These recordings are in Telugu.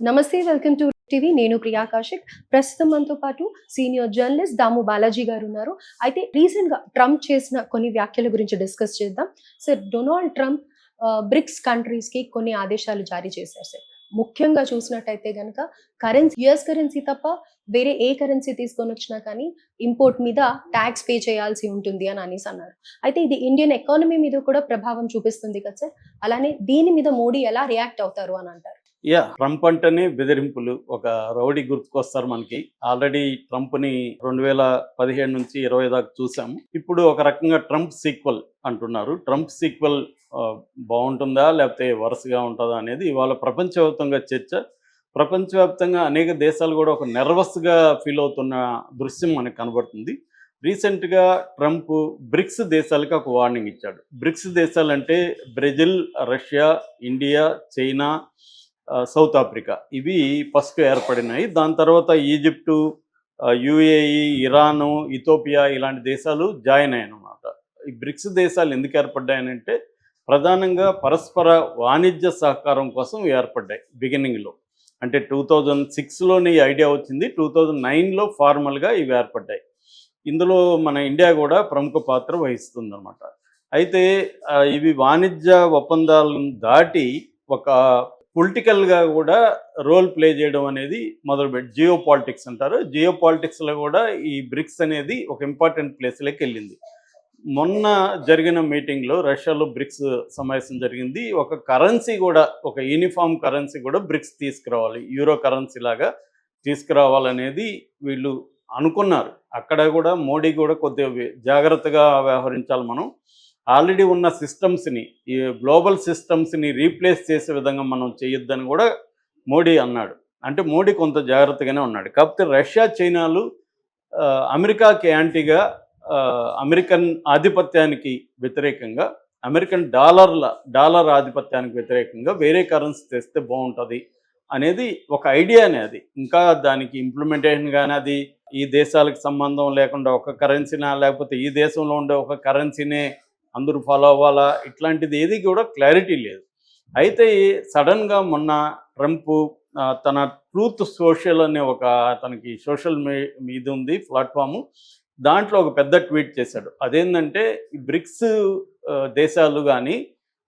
నమస్తే వెల్కమ్ టు టీవీ. నేను ప్రియా కాశిక్. ప్రస్తుతం మనతో పాటు సీనియర్ జర్నలిస్ట్ దాము బాలాజీ గారు ఉన్నారు. అయితే రీసెంట్గా ట్రంప్ చేసిన కొన్ని వ్యాఖ్యల గురించి డిస్కస్ చేద్దాం. సార్ డొనాల్డ్ ట్రంప్ బ్రిక్స్ కంట్రీస్కి కొన్ని ఆదేశాలు జారీ చేశారు సార్. ముఖ్యంగా చూసినట్టయితే కనుక కరెన్సీ యుఎస్ కరెన్సీ తప్ప వేరే ఏ కరెన్సీ తీసుకొని వచ్చినా కానీ ఇంపోర్ట్ మీద ట్యాక్స్ పే చేయాల్సి ఉంటుంది అని అనేసి అన్నారు. అయితే ఇది ఇండియన్ ఎకానమీ మీద కూడా ప్రభావం చూపిస్తుంది కదా సార్. అలానే దీని మీద మోడీ ఎలా రియాక్ట్ అవుతారు అని అంటారు? యా ట్రంప్ అంటేనే బెదిరింపులు. ఒక రౌడీ గుర్తుకొస్తారు మనకి. ఆల్రెడీ ట్రంప్ని రెండు వేల పదిహేడు నుంచి ఇరవై దాకా చూసాము ఇప్పుడు ఒక రకంగా ట్రంప్ సీక్వల్ అంటున్నారు. ట్రంప్ సీక్వల్ బాగుంటుందా లేకపోతే వరుసగా ఉంటుందా అనేది ఇవాళ ప్రపంచవ్యాప్తంగా చర్చ. ప్రపంచవ్యాప్తంగా అనేక దేశాలు కూడా ఒక నెర్వస్గా ఫీల్ అవుతున్న దృశ్యం మనకు కనబడుతుంది. రీసెంట్గా ట్రంప్ బ్రిక్స్ దేశాలకు ఒక వార్నింగ్ ఇచ్చాడు. BRICS దేశాలంటే Brazil Russia India China south Africa. ఇవి ఫస్ట్ ఏర్పడినాయి. దాని తర్వాత ఈజిప్టు యుఏఈ ఇరాను ఇథోపియా ఇలాంటి దేశాలు జాయిన్ అయ్యాయన్నమాట ఈ బ్రిక్స్ దేశాలు ఎందుకు ఏర్పడ్డాయనంటే ప్రధానంగా పరస్పర వాణిజ్య సహకారం కోసం ఏర్పడ్డాయి బిగినింగ్లో. అంటే టూ థౌజండ్ సిక్స్లోనే ఈ ఐడియా వచ్చింది. టూ థౌజండ్ నైన్లో ఫార్మల్గా ఇవి ఏర్పడ్డాయి. ఇందులో మన ఇండియా కూడా ప్రముఖ పాత్ర వహిస్తుందన్నమాట. అయితే ఇవి వాణిజ్య ఒప్పందాలను దాటి ఒక పొలిటికల్గా కూడా రోల్ ప్లే చేయడం అనేది మొదలుపెట్టి జియో పాలిటిక్స్ అంటారు. జియో పాలిటిక్స్లో కూడా ఈ బ్రిక్స్ అనేది ఒక ఇంపార్టెంట్ ప్లేస్లోకి వెళ్ళింది. మొన్న జరిగిన మీటింగ్లో రష్యాలో బ్రిక్స్ సమావేశం జరిగింది. ఒక కరెన్సీ కూడా ఒక యూనిఫామ్ కరెన్సీ కూడా బ్రిక్స్ తీసుకురావాలి. యూరో కరెన్సీ లాగా తీసుకురావాలనేది వీళ్ళు అనుకున్నారు. అక్కడ కూడా మోడీ కూడా కొద్దిగా జాగ్రత్తగా వ్యవహరించాలి మనం. ఆల్రెడీ ఉన్న సిస్టమ్స్ని ఈ గ్లోబల్ సిస్టమ్స్ని రీప్లేస్ చేసే విధంగా మనం చేయొద్దని కూడా మోడీ అన్నాడు. అంటే మోడీ కొంత జాగ్రత్తగానే ఉన్నాడు. కాకపోతే రష్యా చైనాలు అమెరికాకి యాంటీగా అమెరికన్ ఆధిపత్యానికి వ్యతిరేకంగా అమెరికన్ డాలర్ల డాలర్ ఆధిపత్యానికి వ్యతిరేకంగా వేరే కరెన్సీ తెస్తే బాగుంటుంది అనేది ఒక ఐడియానే అది. ఇంకా దానికి ఇంప్లిమెంటేషన్ కానీ అది ఈ దేశాలకు సంబంధం లేకుండా ఒక కరెన్సీనా లేకపోతే ఈ దేశంలో ఉండే ఒక కరెన్సీనే అందరూ ఫాలో అవ్వాలా? ఇట్లాంటిది ఏది కూడా క్లారిటీ లేదు. అయితే సడన్గా మొన్న ట్రంప్ తన ట్రూత్ సోషల్ అనే ఒక తనకి సోషల్ మీ ఇది ఉంది ప్లాట్ఫాము దాంట్లో ఒక పెద్ద ట్వీట్ చేశాడు. అదేంటంటే ఈ బ్రిక్స్ దేశాలు కానీ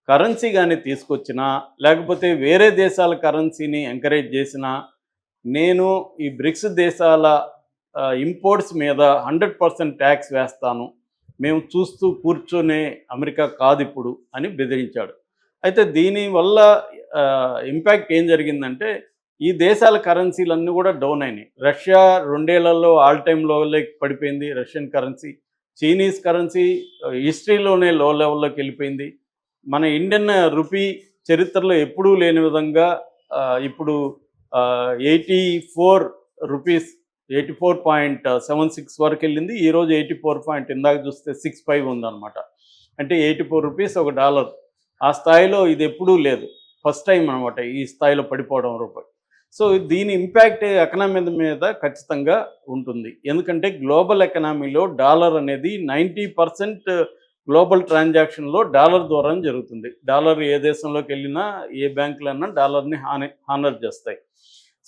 కరెన్సీ కానీ తీసుకొచ్చినా లేకపోతే వేరే దేశాల కరెన్సీని ఎంకరేజ్ చేసినా నేను ఈ బ్రిక్స్ దేశాల ఇంపోర్ట్స్ మీద హండ్రెడ్ పర్సెంట్ ట్యాక్స్ వేస్తాను. మేము చూస్తూ కూర్చొనే అమెరికా కాదు ఇప్పుడు అని బెదిరించాడు. అయితే దీనివల్ల ఇంపాక్ట్ ఏం జరిగిందంటే ఈ దేశాల కరెన్సీలన్నీ కూడా డౌన్ అయినాయి. రష్యా రెండేళ్ళలో ఆల్ టైమ్ లోలోకి పడిపోయింది. రష్యన్ కరెన్సీ చైనీస్ కరెన్సీ హిస్టరీలోనే లో లెవెల్లోకి వెళ్ళిపోయింది. మన ఇండియన్ రూపీ చరిత్రలో ఎప్పుడూ లేని విధంగా ఇప్పుడు eighty four rupees eighty four point seven six వరకు వెళ్ళింది. ఈరోజు ఎయిటీ ఫోర్ పాయింట్ ఇందాక చూస్తే సిక్స్ ఫైవ్ ఉందన్నమాట. అంటే ఎయిటీ ఫోర్ రూపీస్ ఒక డాలర్. ఆ స్థాయిలో ఇది ఎప్పుడూ లేదు. ఫస్ట్ టైం అనమాట ఈ స్థాయిలో పడిపోవడం రూపాయి. సో దీని ఇంపాక్ట్ ఎకనామీ మీద ఖచ్చితంగా ఉంటుంది. ఎందుకంటే గ్లోబల్ ఎకనామీలో డాలర్ అనేది నైంటీ పర్సెంట్ గ్లోబల్ ట్రాన్సాక్షన్లో డాలర్ ద్వారా జరుగుతుంది. డాలర్ ఏ దేశంలోకి వెళ్ళినా ఏ బ్యాంకులన్నా డాలర్ని హాని హానర్ చేస్తాయి.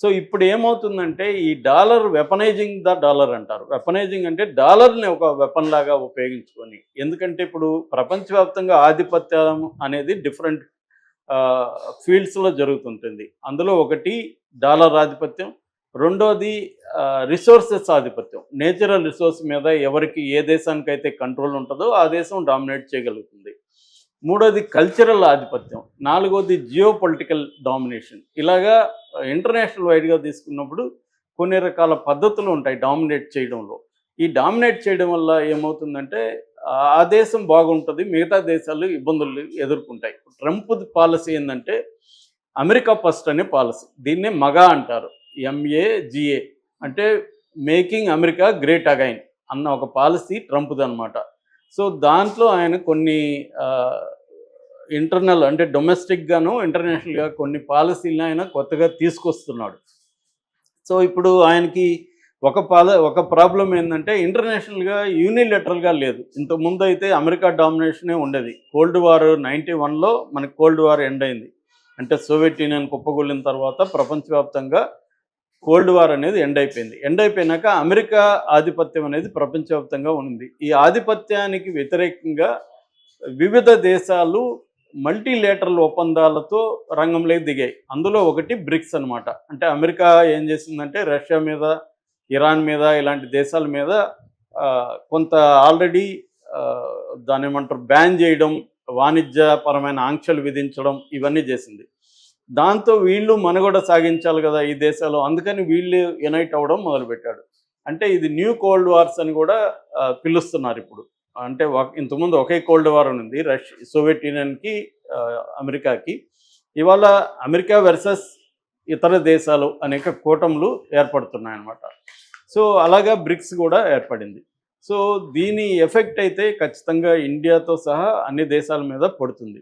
సో ఇప్పుడు ఏమవుతుందంటే ఈ డాలర్ వెపనైజింగ్ ద డాలర్ అంటారు. వెపనైజింగ్ అంటే డాలర్ని ఒక వెపన్ లాగా ఉపయోగించుకొని ఎందుకంటే ఇప్పుడు ప్రపంచవ్యాప్తంగా ఆధిపత్యం అనేది డిఫరెంట్ ఫీల్డ్స్లో జరుగుతుంటుంది. అందులో ఒకటి డాలర్ ఆధిపత్యం రెండోది రిసోర్సెస్ ఆధిపత్యం. నేచురల్ రిసోర్స్ మీద ఎవరికి ఏ దేశానికైతే కంట్రోల్ ఉంటుందో ఆ దేశం డామినేట్ చేయగలుగుతుంది. మూడోది కల్చరల్ ఆధిపత్యం. నాలుగోది జియో పొలిటికల్ డామినేషన్ ఇలాగా ఇంటర్నేషనల్ వైడ్గా తీసుకున్నప్పుడు కొన్ని రకాల పద్ధతులు ఉంటాయి డామినేట్ చేయడంలో. ఈ డామినేట్ చేయడం వల్ల ఏమవుతుందంటే ఆ దేశం బాగుంటుంది మిగతా దేశాలు ఇబ్బందులు ఎదుర్కొంటాయి. ట్రంప్ పాలసీ ఏంటంటే అమెరికా ఫస్ట్ అనే పాలసీ. దీన్నే మగా అంటారు. ఎంఏజిఏ అంటే మేకింగ్ అమెరికా గ్రేట్ అగైన్ అన్న ఒక పాలసీ ట్రంప్ది అనమాట సో దాంట్లో ఆయన కొన్ని ఇంటర్నల్ అంటే డొమెస్టిక్గాను ఇంటర్నేషనల్గా కొన్ని పాలసీలను ఆయన కొత్తగా తీసుకొస్తున్నాడు. సో ఇప్పుడు ఆయనకి ఒక పాల ఒక ప్రాబ్లం ఏంటంటే ఇంటర్నేషనల్గా యూనిలెటరల్గా లేదు. ఇంతకుముందు అయితే అమెరికా డామినేషనే ఉండేది. కోల్డ్ వార్ నైంటీ వన్లో మనకి కోల్డ్ వార్ ఎండ్ అయింది. అంటే సోవియట్ యూనియన్ కుప్పగొల్లిన తర్వాత ప్రపంచవ్యాప్తంగా కోల్డ్ వార్ అనేది ఎండ్ అయిపోయింది. ఎండ్ అయిపోయినాక అమెరికా ఆధిపత్యం అనేది ప్రపంచవ్యాప్తంగా ఉంది. ఈ ఆధిపత్యానికి వ్యతిరేకంగా వివిధ దేశాలు మల్టీలేటరల్ ఒప్పందాలతో రంగంలోకి దిగాయి. అందులో ఒకటి బ్రిక్స్ అన్నమాట. అంటే అమెరికా ఏం చేసిందంటే రష్యా మీద ఇరాన్ మీద ఇలాంటి దేశాల మీద కొంత ఆల్రెడీ దాని ఏమంటారు బ్యాన్ చేయడం వాణిజ్యపరమైన ఆంక్షలు విధించడం ఇవన్నీ చేసింది. దాంతో వీళ్ళు మనుగడ సాగించాలి కదా ఈ దేశాలు. అందుకని వీళ్ళు యునైట్ అవ్వడం మొదలుపెట్టాడు అంటే ఇది న్యూ కోల్డ్ వార్స్ అని కూడా పిలుస్తున్నారు ఇప్పుడు. అంటే ఇంతకుముందు ఒకే కోల్డ్ వార్ ఉంది రష్యా సోవియట్ యూనియన్కి అమెరికాకి. ఇవాళ అమెరికా వెర్సెస్ ఇతర దేశాలు అనేక కూటములు ఏర్పడుతున్నాయి అన్నమాట సో అలాగా బ్రిక్స్ కూడా ఏర్పడింది. సో దీని ఎఫెక్ట్ అయితే ఖచ్చితంగా ఇండియాతో సహా అన్ని దేశాల మీద పడుతుంది.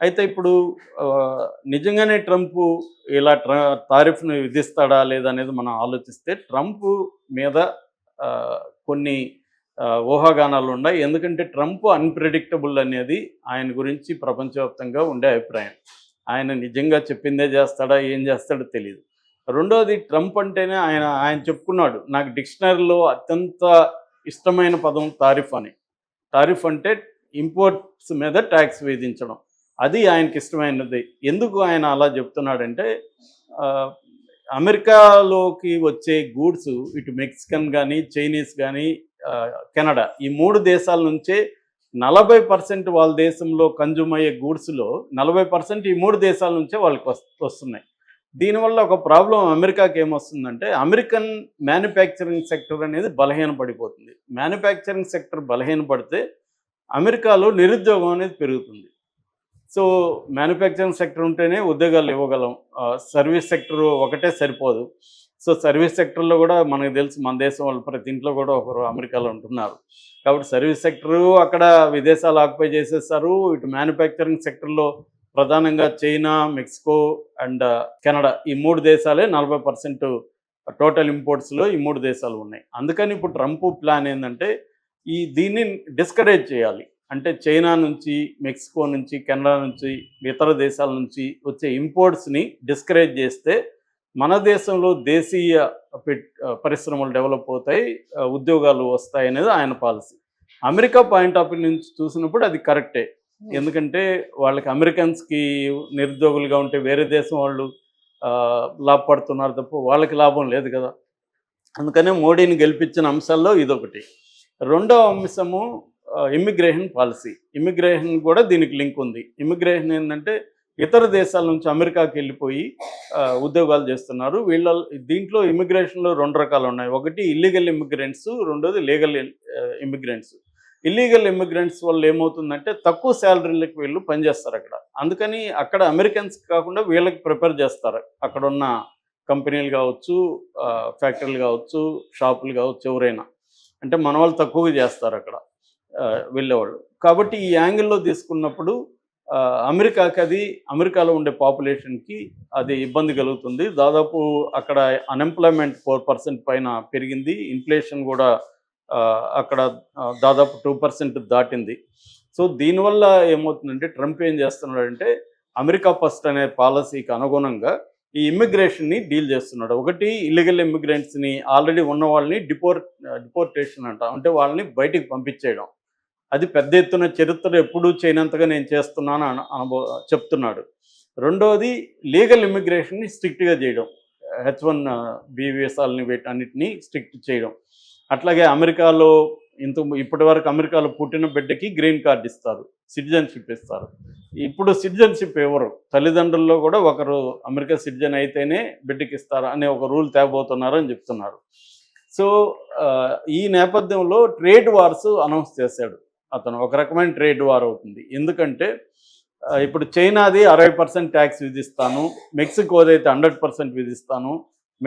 అయితే ఇప్పుడు నిజంగానే ట్రంప్ ఇలా ట్ర తారీఫ్ను విధిస్తాడా లేదా అనేది మనం ఆలోచిస్తే ట్రంప్ మీద కొన్ని ఊహాగానాలు ఉన్నాయి. ఎందుకంటే ట్రంప్ అన్ప్రెడిక్టబుల్ అనేది ఆయన గురించి ప్రపంచవ్యాప్తంగా ఉండే అభిప్రాయం. ఆయన నిజంగా చెప్పిందే చేస్తాడా ఏం చేస్తాడో తెలియదు రెండోది ట్రంప్ అంటేనే ఆయన ఆయన చెప్పుకున్నాడు నాకు డిక్షనరీలో అత్యంత ఇష్టమైన పదం తారిఫ్ అని. తారిఫ్ అంటే ఇంపోర్ట్స్ మీద ట్యాక్స్ విధించడం. అది ఆయనకి ఇష్టమైనది. ఎందుకు ఆయన అలా చెప్తున్నాడంటే అమెరికాలోకి వచ్చే గూడ్స్ ఇటు మెక్సికన్ కానీ చైనీస్ కానీ కెనడా ఈ మూడు దేశాల నుంచే నలభై పర్సెంట్ వాళ్ళ దేశంలో కన్జ్యూమ్ అయ్యే గూడ్స్లో నలభై పర్సెంట్ ఈ మూడు దేశాల నుంచే వాళ్ళకి వస్తున్నాయి. దీనివల్ల ఒక ప్రాబ్లం అమెరికాకి ఏమొస్తుందంటే అమెరికన్ మ్యానుఫ్యాక్చరింగ్ సెక్టర్ అనేది బలహీనపడిపోతుంది మ్యానుఫ్యాక్చరింగ్ సెక్టర్ బలహీనపడితే అమెరికాలో నిరుద్యోగం అనేది పెరుగుతుంది. సో మ్యానుఫ్యాక్చరింగ్ సెక్టర్ ఉంటేనే ఉద్యోగాలు ఇవ్వగలం. సర్వీస్ సెక్టర్ ఒకటే సరిపోదు. సో సర్వీస్ సెక్టర్లో కూడా మనకు తెలుసు మన దేశం వాళ్ళు ప్రతి ఇంట్లో కూడా ఒకరు అమెరికాలో ఉంటున్నారు. కాబట్టి సర్వీస్ సెక్టరు అక్కడ విదేశాలు ఆక్యుపై చేసేస్తారు. ఇటు మ్యానుఫ్యాక్చరింగ్ సెక్టర్లో ప్రధానంగా చైనా మెక్సికో అండ్ కెనడా ఈ మూడు దేశాలే నలభై పర్సెంట్ టోటల్ ఇంపోర్ట్స్లో ఈ మూడు దేశాలు ఉన్నాయి. అందుకని ఇప్పుడు ట్రంప్ ప్లాన్ ఏంటంటే ఈ దీన్ని డిస్కరేజ్ చేయాలి. అంటే చైనా నుంచి మెక్సికో నుంచి కెనడా నుంచి ఇతర దేశాల నుంచి వచ్చే ఇంపోర్ట్స్ని డిస్కరేజ్ చేస్తే మన దేశంలో దేశీయ పరిశ్రమలు డెవలప్ అవుతాయి ఉద్యోగాలు వస్తాయి అనేది ఆయన policy America point of view నుంచి చూసినప్పుడు అది కరెక్టే ఎందుకంటే వాళ్ళకి అమెరికన్స్కి నిరుద్యోగులుగా ఉంటే వేరే దేశం వాళ్ళు లాభపడుతున్నారు తప్ప వాళ్ళకి లాభం లేదు కదా. అందుకనే మోడీని గెలిపించిన అంశాల్లో ఇదొకటి. రెండవ అంశము ఇమ్మిగ్రేషన్ పాలసీ ఇమ్మిగ్రేషన్ కూడా దీనికి లింక్ ఉంది. ఇమ్మిగ్రేషన్ ఏంటంటే ఇతర దేశాల నుంచి అమెరికాకి వెళ్ళిపోయి ఉద్యోగాలు చేస్తున్నారు. వీళ్ళ దీంట్లో ఇమ్మిగ్రేషన్లో రెండు రకాలు ఉన్నాయి. ఒకటి ఇల్లీగల్ ఇమ్మిగ్రెంట్స్ రెండోది లీగల్ ఇమ్మిగ్రెంట్స్ ఇల్లీగల్ ఇమ్మిగ్రెంట్స్ వల్ల ఏమవుతుందంటే తక్కువ శాలరీలకు వీళ్ళు పనిచేస్తారు అక్కడ. అందుకని అక్కడ అమెరికన్స్ కాకుండా వీళ్ళకి ప్రిపేర్ చేస్తారు. అక్కడ ఉన్న కంపెనీలు కావచ్చు ఫ్యాక్టరీలు కావచ్చు షాపులు కావచ్చు ఎవరైనా. అంటే మన వాళ్ళు తక్కువగా చేస్తారు అక్కడ. వెళ్ళేవాళ్ళు. కాబట్టి ఈ యాంగిల్లో తీసుకున్నప్పుడు అమెరికాకి అది అమెరికాలో ఉండే పాపులేషన్కి అది ఇబ్బంది కలుగుతుంది. దాదాపు అక్కడ అన్ఎంప్లాయ్మెంట్ ఫోర్ పర్సెంట్ పైన పెరిగింది. ఇన్ఫ్లేషన్ కూడా అక్కడ దాదాపు టూ పర్సెంట్ దాటింది. సో దీనివల్ల ఏమవుతుందంటే ట్రంప్ ఏం చేస్తున్నాడంటే అమెరికా ఫస్ట్ అనే పాలసీకి అనుగుణంగా ఈ ఇమ్మిగ్రేషన్ని డీల్ చేస్తున్నాడు. ఒకటి ఇల్లీగల్ ఇమ్మిగ్రెంట్స్ని ఆల్రెడీ ఉన్న వాళ్ళని డిపోర్ట్ డిపోర్టేషన్ అంట అంటే వాళ్ళని బయటికి పంపించేయడం. అది పెద్ద ఎత్తున చరిత్ర ఎప్పుడూ చేయనంతగా నేను చేస్తున్నాను అని అనుభవ చెప్తున్నాడు. రెండవది లీగల్ ఇమ్మిగ్రేషన్ని స్ట్రిక్ట్గా చేయడం. హెచ్ వన్ బి వీసాలని వీటన్నిటిని స్ట్రిక్ట్ చేయడం. అట్లాగే అమెరికాలో ఇంత ఇప్పటి వరకు అమెరికాలో పుట్టిన బిడ్డకి గ్రీన్ కార్డ్ ఇస్తారు. సిటిజన్షిప్ ఇస్తారు. ఇప్పుడు సిటిజన్షిప్ ఎవరు? తల్లిదండ్రుల్లో కూడా ఒకరు అమెరికా సిటిజన్ అయితేనే బిడ్డకి ఇస్తారు అనే ఒక రూల్ తేబోతున్నారు అని చెప్తున్నారు. సో ఈ నేపథ్యంలో ట్రేడ్ వార్స్ అనౌన్స్ చేశాడు. అతను ఒక రకమైన ట్రేడ్ వార్ అవుతుంది. ఎందుకంటే ఇప్పుడు చైనాది అరవై పర్సెంట్ ట్యాక్స్ విధిస్తాను మెక్సికోదైతే హండ్రెడ్ పర్సెంట్ విధిస్తాను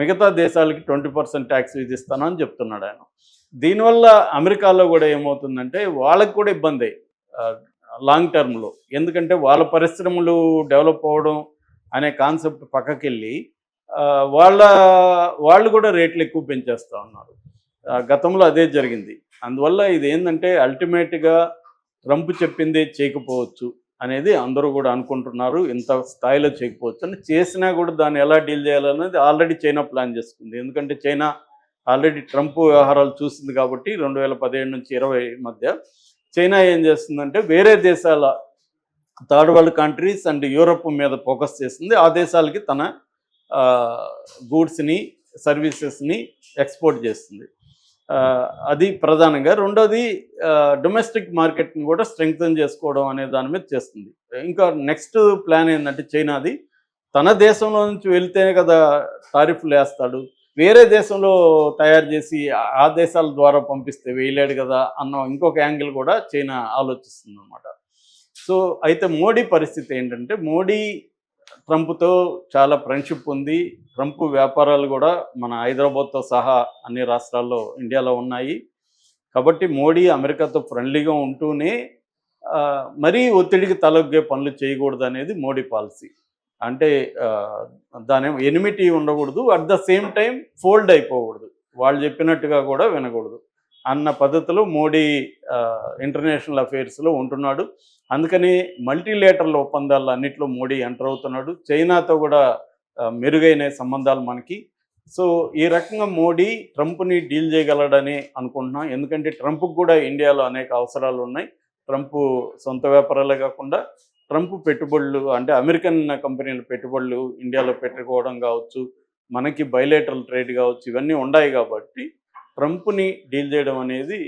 మిగతా దేశాలకి ట్వంటీ పర్సెంట్ ట్యాక్స్ విధిస్తాను అని చెప్తున్నాడు ఆయన. దీనివల్ల అమెరికాలో కూడా ఏమవుతుందంటే వాళ్ళకి కూడా ఇబ్బంది లాంగ్ టర్మ్లో. ఎందుకంటే వాళ్ళ పరిశ్రమలు డెవలప్ అవ్వడం అనే కాన్సెప్ట్ పక్కకి వెళ్ళి వాళ్ళ వాళ్ళు కూడా రేట్లు ఎక్కువ పెంచేస్తూ ఉన్నారు. గతంలో అదే జరిగింది. అందువల్ల ఇది ఏంటంటే అల్టిమేట్గా ట్రంప్ చెప్పిందే చేయకపోవచ్చు అనేది అందరూ కూడా అనుకుంటున్నారు. ఇంత స్థాయిలో చేయకపోవచ్చు అని చేసినా కూడా దాన్ని ఎలా డీల్ చేయాలనేది ఆల్రెడీ చైనా ప్లాన్ చేసుకుంది. ఎందుకంటే చైనా ఆల్రెడీ ట్రంప్ వ్యవహారాలు చూసింది కాబట్టి రెండు వేల పదిహేడు నుంచి ఇరవై మధ్య చైనా ఏం చేస్తుందంటే వేరే దేశాల third world countries and Europe మీద ఫోకస్ చేస్తుంది ఆ దేశాలకి తన గూడ్స్ని సర్వీసెస్ని ఎక్స్పోర్ట్ చేస్తుంది అది ప్రధానంగా. రెండోది డొమెస్టిక్ మార్కెట్ని కూడా స్ట్రెంగ్తన్ చేసుకోవడం అనే దాని మీద చేస్తుంది. ఇంకా నెక్స్ట్ ప్లాన్ ఏంటంటే చైనాది. తన దేశంలో నుంచి వెళ్తేనే కదా టారిఫ్లు వేస్తాడు వేరే దేశంలో తయారు చేసి ఆ- దేశాల ద్వారా పంపిస్తే వేయలేడు కదా అన్న ఇంకొక యాంగిల్ కూడా చైనా ఆలోచిస్తుంది అనమాట సో అయితే మోడీ పరిస్థితి ఏంటంటే మోడీ ట్రంప్తో చాలా ఫ్రెండ్షిప్ ఉంది. ట్రంప్ వ్యాపారాలు కూడా మన హైదరాబాద్తో సహా అన్ని రాష్ట్రాల్లో ఇండియాలో ఉన్నాయి. కాబట్టి మోడీ అమెరికాతో ఫ్రెండ్లీగా ఉంటూనే మరీ ఒత్తిడికి తలొగ్గే పనులు చేయకూడదు అనేది మోడీ పాలసీ. అంటే దాని ఎనిమిటీ ఉండకూడదు. At the same time fold అయిపోకూడదు. వాళ్ళు చెప్పినట్టుగా కూడా వినకూడదు. అన్న పద్ధతిలో మోడీ ఇంటర్నేషనల్ అఫైర్స్లో ఉంటున్నాడు. అందుకని మల్టీలేటరల్ ఒప్పందాలు అన్నింటిలో మోడీ ఎంటర్ అవుతున్నాడు. చైనాతో కూడా మెరుగైన సంబంధాలు మనకి. సో ఈ రకంగా మోడీ ట్రంప్ని డీల్ చేయగలడని అనుకుంటున్నాం. ఎందుకంటే ట్రంప్కి కూడా ఇండియాలో అనేక అవసరాలు ఉన్నాయి. ట్రంప్ సొంత వ్యాపారాలే కాకుండా ట్రంప్ పెట్టుబడులు అంటే అమెరికన్ కంపెనీల పెట్టుబడులు ఇండియాలో పెట్టుకోవడం కావచ్చు మనకి బయలేటరల్ ట్రేడ్ కావచ్చు ఇవన్నీ ఉన్నాయి కాబట్టి ట్రంప్ని డీల్ చేయడం అనేది